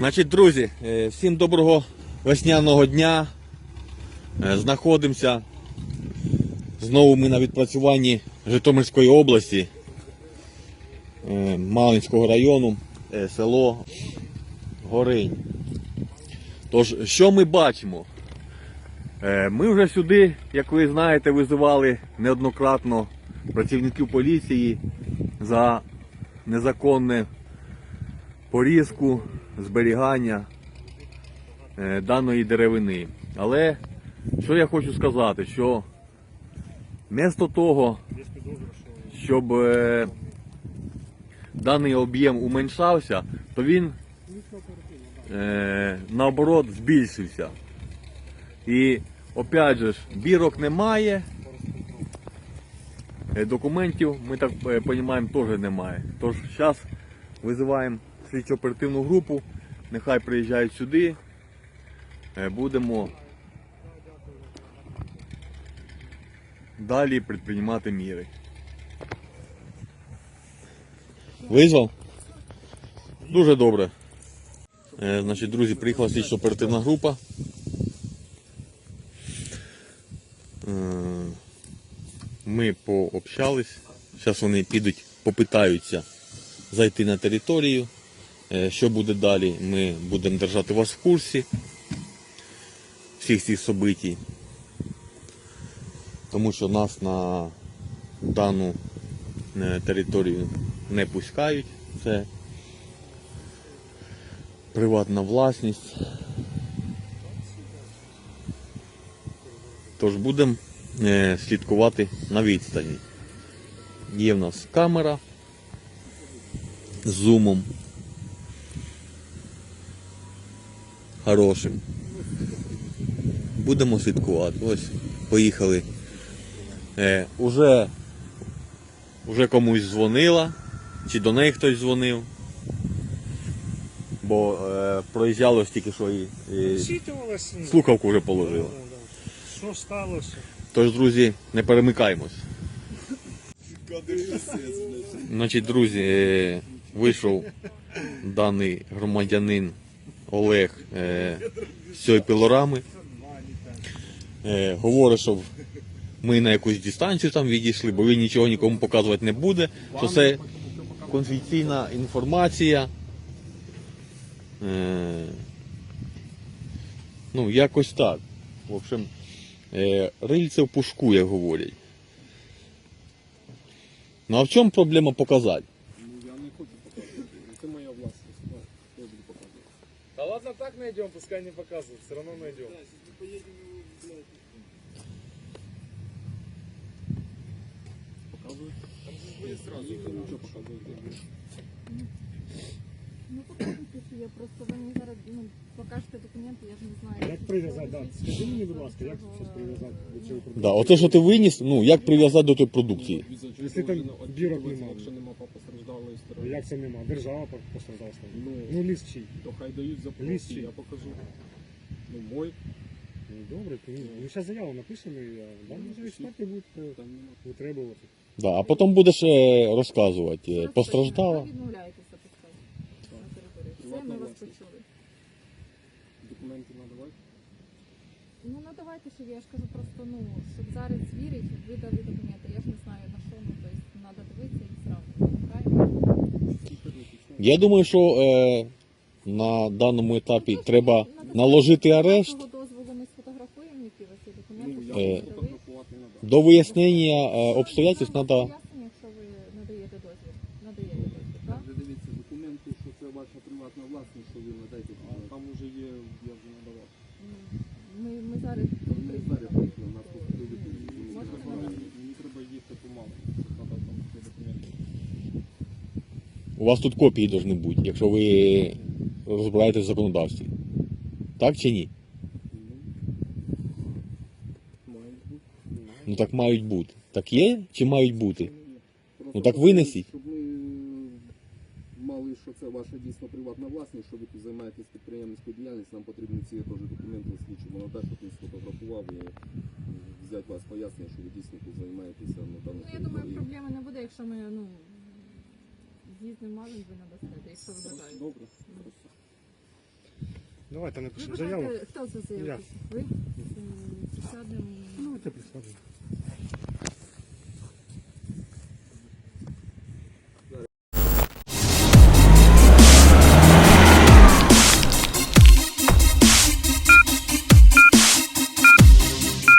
Значить, друзі, е, всім доброго весняного дня. Е, Знаходимося. Знову ми на відпрацюванні Житомирської області, е, Малинського району, село Горинь. Тож, що ми бачимо? Ми вже сюди, як ви знаєте, визивали неоднократно працівників поліції за незаконне порізку, зберігання е, даної деревини. Але що я хочу сказати, що вместо того, щоб е, даний об'єм уменшався, то він е, наоборот збільшився. І опять же бірок немає. Документів, ми так розуміємо, теж немає. Тож зараз визиваємо слідчо оперативну групу, нехай приїжджають сюди. Е, Будемо далі предприймати міри. Визвав? Дуже добре. Е, Значить, друзі, приїхала слідчо оперативна група. Е, Ми пообщались. Зараз вони підуть, попитаються зайти на територію. Е, Що буде далі, ми будемо держати вас в курсі всіх цих событий. Тому що нас на дану е, територію не пускають. Це приватна власність. Тож будемо е, слідкувати на відстані. Є в нас камера з зумом. Хорошим. Будемо слідкувати. Ось, поїхали. Е, уже, уже комусь дзвонила, чи до неї хтось дзвонив. Бо е, проїжджало тільки що і, і ну, слухавку вже положила. ну. Що сталося? Тож, друзі, не перемикаємось. Значить, друзі, е, вийшов даний громадянин Олег е, з цієї пілорами. Е, Говорить, що ми на якусь дистанцію там відійшли, бо він нічого нікому показувати не буде. Що це конфіденційна інформація. Е, Ну, якось так. В общем, рильце в пушку, як говорять. Ну а в чому проблема показати? Ну я не хочу показувати. Це моя власність. Ну, я буду показувати. Да ладно, так найдем, пускай не показывают, все равно найдем. Показувати? Буде сразу, нічого показувати. Ну, що я просто ви мені зараз ну, покажете документи, я ж не знаю. Як прив'язати, да. Скажи мені, будь ласка, як щось прив'язати до цього продукту? Да, оце, що ти виніс, ну як прив'язати до тої продукції? Якщо там бірок нема. Якщо нема постраждалої сторони. Як це нема? Держава постраждала. Ну, Ну, ліс чий? то хай дають Ліс запрос, чий? я покажу. Ну, мой, Ну, добре, то, ну, ми зараз заяву напишемо, і а, да, може експерти будуть е, там нема. витребувати. Да, а потім будеш е, розказувати. е, Постраждала. Ви відмовляєтеся пускати на територію. Власність. почули. Документи надавати. Ну надавайте, щоб я ж кажу просто, ну, щоб зараз звірить, видали документи. Я ж не знаю на що, ну, тобто, треба дивитися і сразу. Я думаю, що е, на даному етапі треба наложити арешт дозволу ми сфотографуємо, які у вас Ну, документи, Е, до вияснення е, обстоятельств треба. Ви надаєте дозвіл. Надаєте дозвіл, так? Вже дивіться документи, що це ваша приватна власність, що ви надаєте. Там вже є, я вже надавав. Ми, ми зараз тут Ми приїхали. зараз прийшли, у нас тут люди Можете надати? Мені треба їхати помалу, щоб надати там ці документи. У вас тут копії повинні бути, якщо ви розбираєтесь в законодавстві. Так чи ні? Ну, мають бути. Ну так мають бути. Так є чи мають бути? Ну, так винесіть. Щоб ми мали, що це ваша дійсно приватна власність, що ви тут займаєтесь підприємницькою діяльністю, нам потрібні ці теж документи слідчому надати, щоб він сфотографував і взяти вас пояснення, що ви дійсно тут займаєтеся на даній Ну, я думаю, проблеми не буде, якщо ми, ну, з'їздимо мало, ви надасте, якщо ви бажаєте. Добре. Давайте напишемо заяву. хто це заяву? Я. Ви? Присядемо. Ну, це присадимо.